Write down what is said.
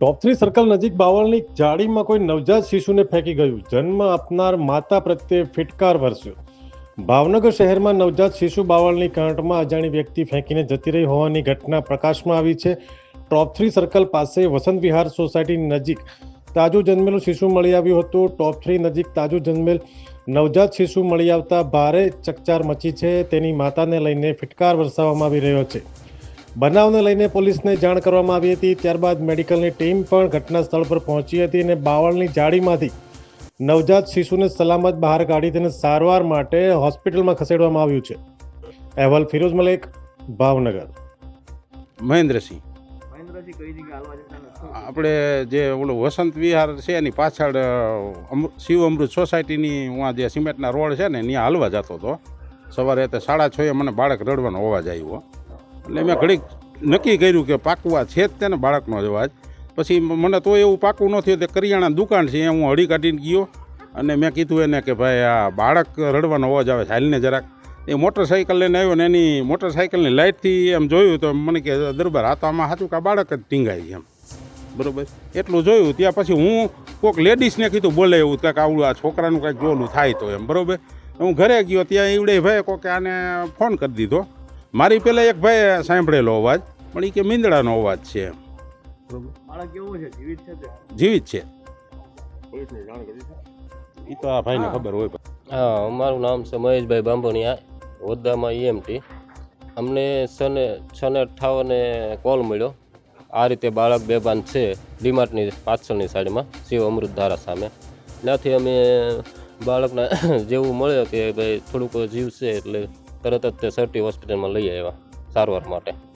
Top three circle નજીક બાવળની જાળીમાં કોઈ નવજાત શિશુને ફેંકી ગયું. જન્મ આપનાર માતા પ્રત્યે ફિટકાર વરસ્યો. ભાવનગર શહેરમાં નવજાત શિશુ બાવળની કાંટમાં અજાણી વ્યક્તિ ફેંકીને જતી રહી હોવાની ઘટના પ્રકાશમાં આવી છે. ટોપ થ્રી સર્કલ પાસે વસંત વિહાર સોસાયટી નજીક તાજું જન્મેલું શિશુ મળી આવ્યું હતું. ટોપ થ્રી નજીક તાજું જન્મેલ નવજાત શિશુ મળી આવતા ભારે ચકચાર મચી છે. તેની માતાને લઈને ફિટકાર વરસાવવામાં આવી રહ્યો છે. બનાવને લઈને પોલીસને જાણ કરવામાં આવી હતી. ત્યારબાદ મેડિકલની ટીમ પણ ઘટના સ્થળ પર પહોંચી હતી અને બાવળની જાળીમાંથી નવજાત શિશુને સલામત બહાર કાઢી તેને સારવાર માટે હોસ્પિટલમાં ખસેડવામાં આવ્યું છે. અહેવાલ ફિરોઝ મલેક ભાવનગર. મહેન્દ્રસિંહ. આપણે જે ઓલું વસંત વિહાર છે એની પાછળ અમૃ- શિવ અમૃત સોસાયટીની હું જે સિમેન્ટના રોડ છે ને ત્યાં હાલવા જતો હતો. સવારે સાડા સાડા એ મને બાળક રડવાનો અવાજ આવ્યો. એટલે મેં ઘડીક નક્કી કર્યું કે પાકવા છે જ તેને બાળકનો જ અવાજ. પછી મને તો એવું પાકું ન થયું તે કરિયાણા દુકાન છે એ હું હળી કાઢીને ગયો અને મેં કીધું એને કે ભાઈ આ બાળક રડવાનો અવાજ આવે છે, હાલને જરાક. એ મોટરસાઇકલ લઈને આવ્યો ને એની મોટરસાઇકલની લાઇટથી એમ જોયું તો મને કે દરબાર, આ તો આમાં સાચું કે આ બાળક જ ટીંગાય એમ. બરોબર? એટલું જોયું, ત્યાં પછી હું કોઈક લેડીઝને કીધું, બોલે એવું કાંઈક આવડું આ છોકરાનું કાંઈક જોલું થાય તો એમ. બરોબર? હું ઘરે ગયો, ત્યાં એવડે ભાઈ કોકે આને ફોન કરી દીધો. મારી પહેલાં એક ભાઈ સાંભળેલો અવાજ પણ એ કે મીંદડાનો અવાજ છે એમ. બરોબર. બાળક કેવું છે? જીવિત છે તે? જીવિત છે. પોલીસને જાણ કરી છે. એ તો આ ભાઈને ખબર હોય હા અમારું નામ છે મહેશભાઈ બાંભણિયા હોદ્દામાં ઈએમટી અમને સને છને અઠાવને અઠ્ઠાવને કોલ મળ્યો. આ રીતે બાળક બેભાન છે ડીમાર્ટની પાછળની સાઈડમાં શિવ અમૃતધારા સામે. ત્યાંથી અમે બાળકને જેવું મળ્યો કે ભાઈ થોડુંક જીવ છે એટલે તરત જ તે સરટી હોસ્પિટલમાં લઈ આવ્યા સારવાર માટે.